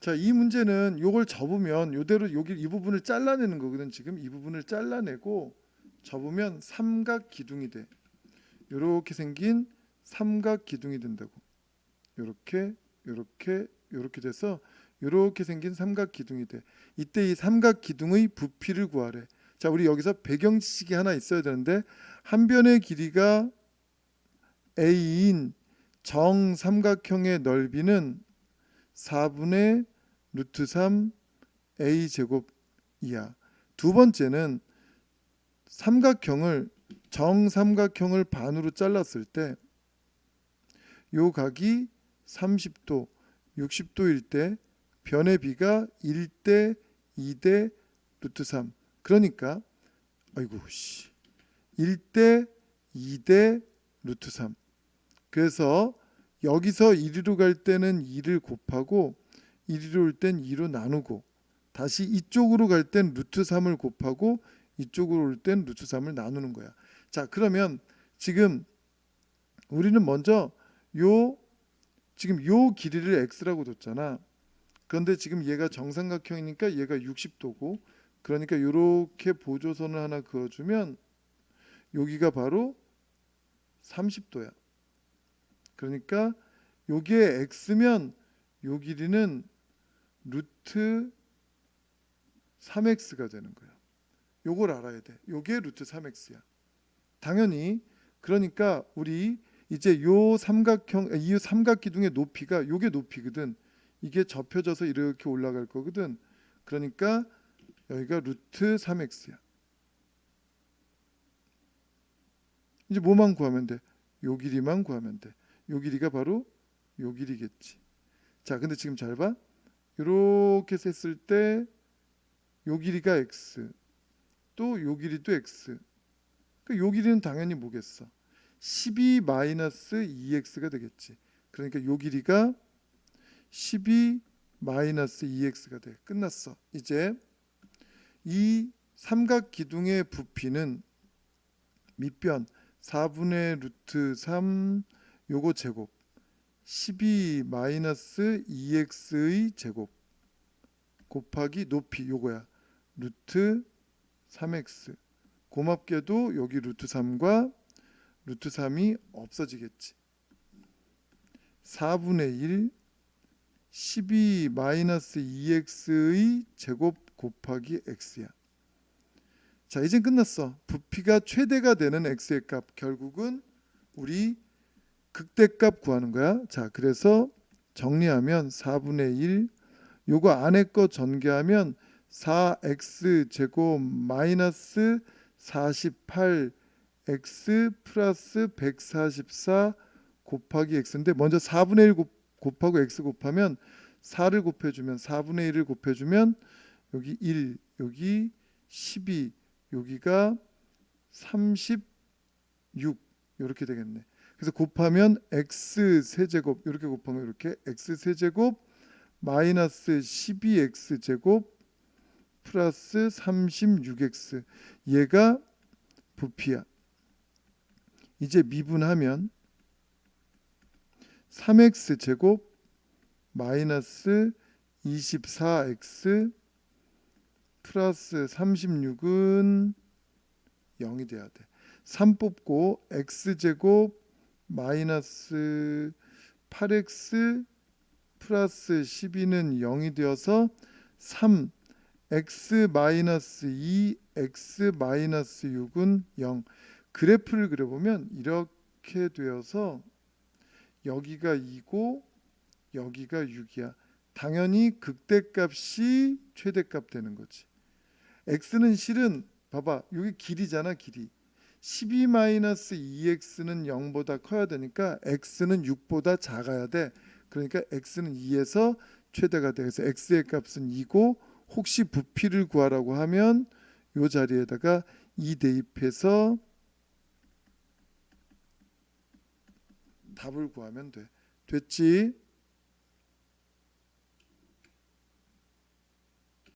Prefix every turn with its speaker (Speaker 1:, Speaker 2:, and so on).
Speaker 1: 자, 이 문제는 요걸 접으면 요대로 여기 이 부분을 잘라내는 거거든. 지금 이 부분을 잘라내고 접으면 삼각 기둥이 돼. 요렇게 생긴 삼각 기둥이 된다고. 요렇게 요렇게 요렇게 돼서 요렇게 생긴 삼각 기둥이 돼. 이때 이 삼각 기둥의 부피를 구하래. 자, 우리 여기서 배경 지식이 하나 있어야 되는데 한 변의 길이가 a인 정삼각형의 넓이는 4분의 루트 3 a 제곱이야. 두 번째는 삼각형을 정삼각형을 반으로 잘랐을 때 요 각이 30도, 60도일 때 변의 비가 1대 2대 루트 3. 그러니까 아이고 씨. 1대 2대 루트 3. 그래서 여기서 이리로 갈 때는 2를 곱하고 이리로 올땐 2로 나누고 다시 이쪽으로 갈 땐 루트 3을 곱하고 이쪽으로 올 땐 루트 3을 나누는 거야. 자, 그러면 지금 우리는 먼저 요 지금 요 길이를 x라고 뒀잖아. 그런데 지금 얘가 정삼각형이니까 얘가 60도고 그러니까 이렇게 보조선을 하나 그어주면 여기가 바로 30도야. 그러니까 여기에 x면 요 길이는 루트 3x가 되는 거야. 요걸 알아야 돼. 요게 루트 3x야. 당연히 그러니까 우리 이제 요 삼각형 이 삼각 기둥의 높이가 요게 높이거든. 이게 접혀져서 이렇게 올라갈 거거든. 그러니까 여기가 루트 3x야. 이제 뭐만 구하면 돼? 요 길이만 구하면 돼. 요 길이가 바로 요 길이겠지. 자, 근데 지금 잘 봐. 이렇게 셌을 때 요 길이가 x, 또 요 길이도 x. 그러니까 요 길이는 당연히 뭐겠어? 12 마이너스 2x가 되겠지. 그러니까 요 길이가 12 마이너스 2x가 돼. 끝났어. 이제 이 삼각 기둥의 부피는 밑변 4분의 루트 3 요거 제곱. 12 마이너스 2x의 제곱 곱하기 높이 요거야. 루트 3x 고맙게도 여기 루트 3과 루트 3이 없어지겠지. 4분의 1 12 마이너스 2x의 제곱 곱하기 x야. 자 이젠 끝났어. 부피가 최대가 되는 x의 값. 결국은 우리 극대값 구하는 거야 자 그래서 정리하면 4분의 1 요거 안에 거 전개하면 4x 제곱 마이너스 48 x 플러스 144 곱하기 x인데 먼저 4분의 1 곱, 곱하고 x 곱하면 4를 곱해주면 4분의 1을 곱해주면 여기 1 여기 12 여기가 36 이렇게 되겠네. 그래서 곱하면 x 세제곱 이렇게 곱하면 이렇게 x 세제곱 마이너스 12x 제곱 플러스 36x 얘가 부피야. 이제 미분하면 3x 제곱 마이너스 24x 플러스 36은 0이 돼야 돼. 3 뽑고 x 제곱 마이너스 8x 플러스 12는 0이 되어서 3 x 마이너스 2 x 마이너스 6은 0 그래프를 그려보면 이렇게 되어서 여기가 2고 여기가 6이야. 당연히 극대값이 최대값 되는 거지. X는 실은 봐봐 여기 길이잖아 길이 12 마이너스 2x는 0보다 커야 되니까 x는 6보다 작아야 돼. 그러니까 x는 2에서 최대가 돼 그래서 x의 값은 2고 혹시 부피를 구하라고 하면 요 자리에다가 2 대입해서 답을 구하면 돼. 됐지